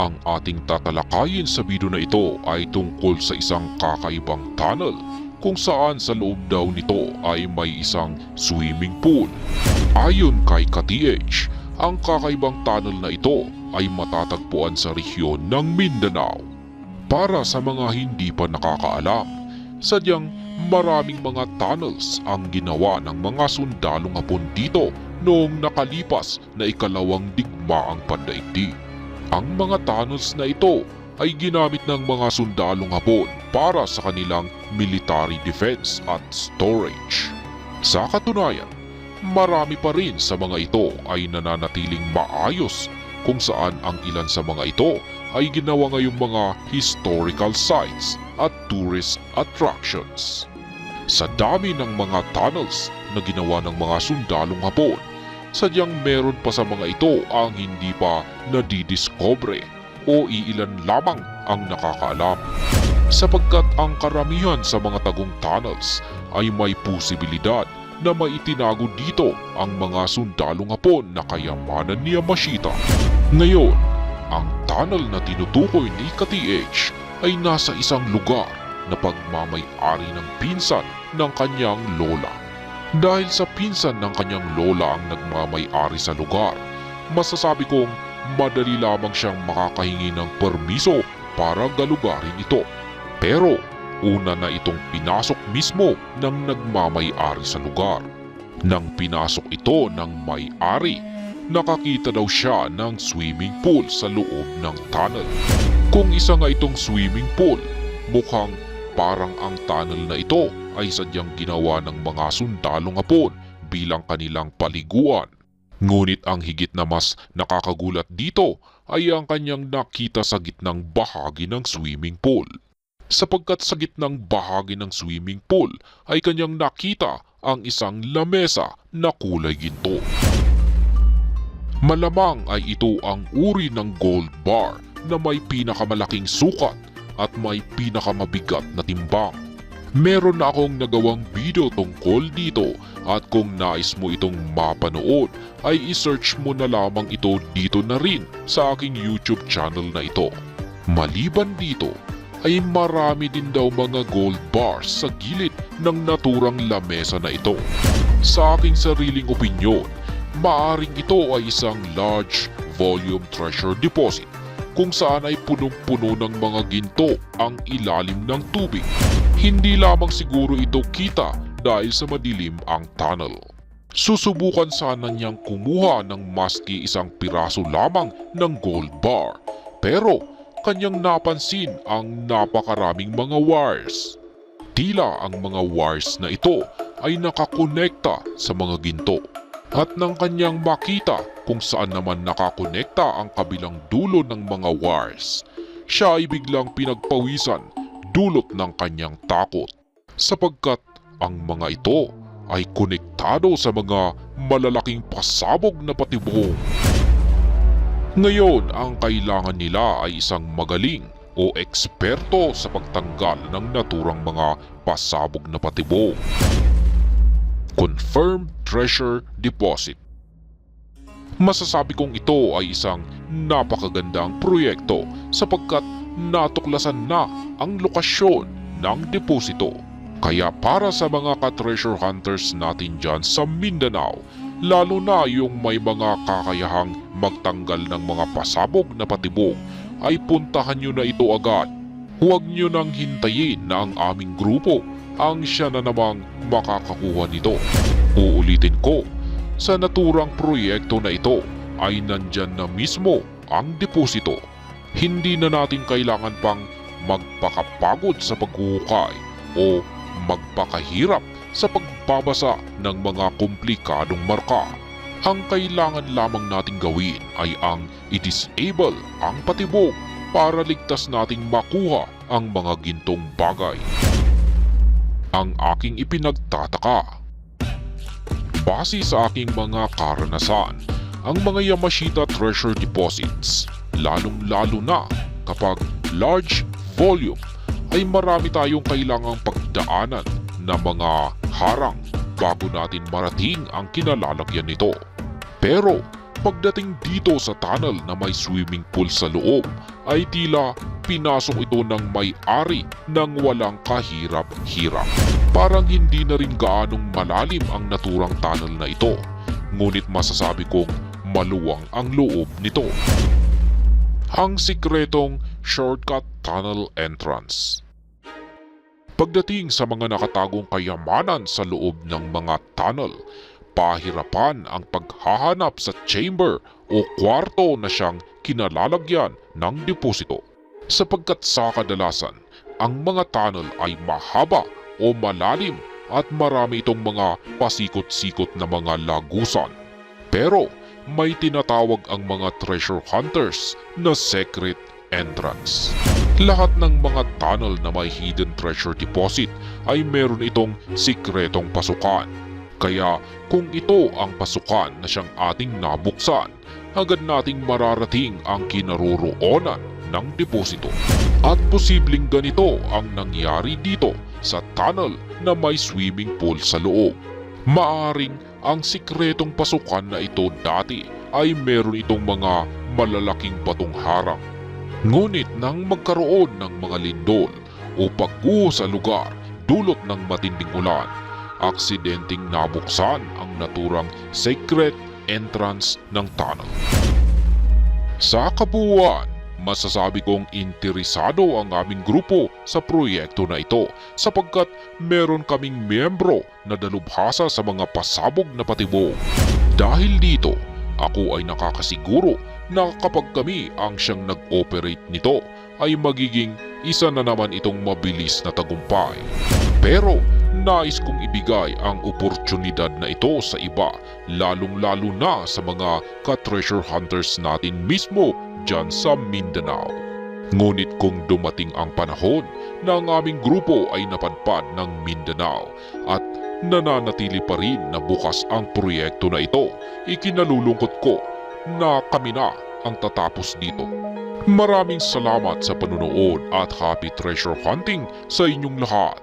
Ang ating tatalakayin sa video na ito ay tungkol sa isang kakaibang tunnel kung saan sa loob daw nito ay may isang swimming pool. Ayon kay KTH, ang kakaibang tunnel na ito ay matatagpuan sa rehiyon ng Mindanao. Para sa mga hindi pa nakakaalam, sadyang maraming mga tunnels ang ginawa ng mga sundalong hapon dito noong nakalipas na ikalawang digmaang pandaigdig. Ang mga tunnels na ito ay ginamit ng mga sundalong hapon para sa kanilang military defense at storage. Sa katunayan, marami pa rin sa mga ito ay nananatiling maayos kung saan ang ilan sa mga ito ay ginawa ngayong mga historical sites at tourist attractions. Sa dami ng mga tunnels na ginawa ng mga sundalong hapon, sadyang meron pa sa mga ito ang hindi pa nadidiscover o iilan lamang ang nakakaalam. Sapagkat ang karamihan sa mga tagong tunnels ay may posibilidad na maitinago dito ang mga sundalong hapon na kayamanan ni Yamashita. Ngayon, ang tunnel na tinutukoy ni KTH ay nasa isang lugar na pagmamay-ari ng pinsan ng kanyang lola. Dahil sa pinsan ng kanyang lola ang nagmamay-ari sa lugar, masasabi kong madali lamang siyang makakahingi ng permiso para galugarin ito. Pero una na itong pinasok mismo ng nagmamay-ari sa lugar. Nang pinasok ito ng may-ari, nakakita daw siya ng swimming pool sa loob ng tunnel. Kung isa nga itong swimming pool, mukhang parang ang tunnel na ito ay sadyang ginawa ng mga sundalong hapon bilang kanilang paliguan. Ngunit ang higit na mas nakakagulat dito ay ang kanyang nakita sa gitnang bahagi ng swimming pool. Sapagkat sa gitnang bahagi ng swimming pool ay kanyang nakita ang isang lamesa na kulay ginto. Malamang ay ito ang uri ng gold bar na may pinakamalaking sukat at may pinakamabigat na timbang. Meron na akong nagawang video tungkol dito at kung nais mo itong mapanood ay isearch mo na lamang ito dito na rin sa aking YouTube channel na ito. Maliban dito ay marami din daw mga gold bars sa gilid ng naturang lamesa na ito. Sa aking sariling opinyon, maaring ito ay isang large volume treasure deposit kung saan ay punong-puno ng mga ginto ang ilalim ng tubig. Hindi lamang siguro ito kita dahil sa madilim ang tunnel. Susubukan sana niyang kumuha ng maski isang piraso lamang ng gold bar pero kanyang napansin ang napakaraming mga wires. Tila ang mga wires na ito ay nakakonekta sa mga ginto. At nang kanyang makita kung saan naman nakakonekta ang kabilang dulo ng mga wires, siya ay biglang pinagpawisan dulot ng kanyang takot. Sapagkat ang mga ito ay konektado sa mga malalaking pasabog na patibong. Ngayon, ang kailangan nila ay isang magaling o eksperto sa pagtanggal ng naturang mga pasabog na patibong. Confirmed Treasure Deposit Masasabi kong ito ay isang napakagandang proyekto sapagkat natuklasan na ang lokasyon ng deposito. Kaya para sa mga ka-treasure hunters natin dyan sa Mindanao, lalo na yung may mga kakayahang magtanggal ng mga pasabog na patibong, ay puntahan nyo na ito agad. Huwag nyo nang hintayin na ang aming grupo ang siya na namang makakakuha nito. Uulitin ko, sa naturang proyekto na ito ay nandyan na mismo ang deposito. Hindi na natin kailangan pang magpakapagod sa paghuhukay o magpakahirap sa pagbabasa ng mga komplikadong marka. Ang kailangan lamang nating gawin ay ang i-disable ang patibong para ligtas nating makuha ang mga gintong bagay. Ang aking ipinagtataka. Base sa aking mga karanasan, ang mga Yamashita treasure deposits, lalong-lalo na kapag large volume ay marami tayong kailangang pagdaanan na mga harang bago natin marating ang kinalalagyan nito. Pero Pagdating dito sa tunnel na may swimming pool sa loob, ay tila pinasok ito ng may-ari ng walang kahirap-hirap. Parang hindi na rin gaanong malalim ang naturang tunnel na ito, ngunit masasabi kong maluwang ang loob nito. Ang sikretong shortcut tunnel entrance. Pagdating sa mga nakatagong kayamanan sa loob ng mga tunnel, pahirapan ang paghahanap sa chamber o kwarto na siyang kinalalagyan ng deposito. Sapagkat sa kadalasan, ang mga tunnel ay mahaba o malalim at marami itong mga pasikot-sikot na mga lagusan. Pero may tinatawag ang mga treasure hunters na secret entrance. Lahat ng mga tunnel na may hidden treasure deposit ay meron itong sikretong pasukan. Kaya kung ito ang pasukan na siyang ating nabuksan, agad nating mararating ang kinaroroonan ng deposito. At posibleng ganito ang nangyari dito sa tunnel na may swimming pool sa loob. Maaring ang sikretong pasukan na ito dati ay meron itong mga malalaking batong harang Ngunit nang magkaroon ng mga lindol o pagguho sa lugar dulot ng matinding ulan, aksidenteng nabuksan ang naturang secret entrance ng tunnel. Sa kabuuan, masasabi kong interesado ang aming grupo sa proyekto na ito sapagkat meron kaming miyembro na dalubhasa sa mga pasabog na patibong. Dahil dito, ako ay nakakasiguro na kapag kami ang siyang nag-operate nito ay magiging isa na naman itong mabilis na tagumpay. Pero nais kong ibigay ang oportunidad na ito sa iba lalong-lalo na sa mga ka-treasure hunters natin mismo dyan sa Mindanao. Ngunit kung dumating ang panahon na ang aming grupo ay napadpad ng Mindanao at nananatili pa rin na bukas ang proyekto na ito, ikinalulungkot ko na kami na ang tatapos dito. Maraming salamat sa panunood at happy treasure hunting sa inyong lahat.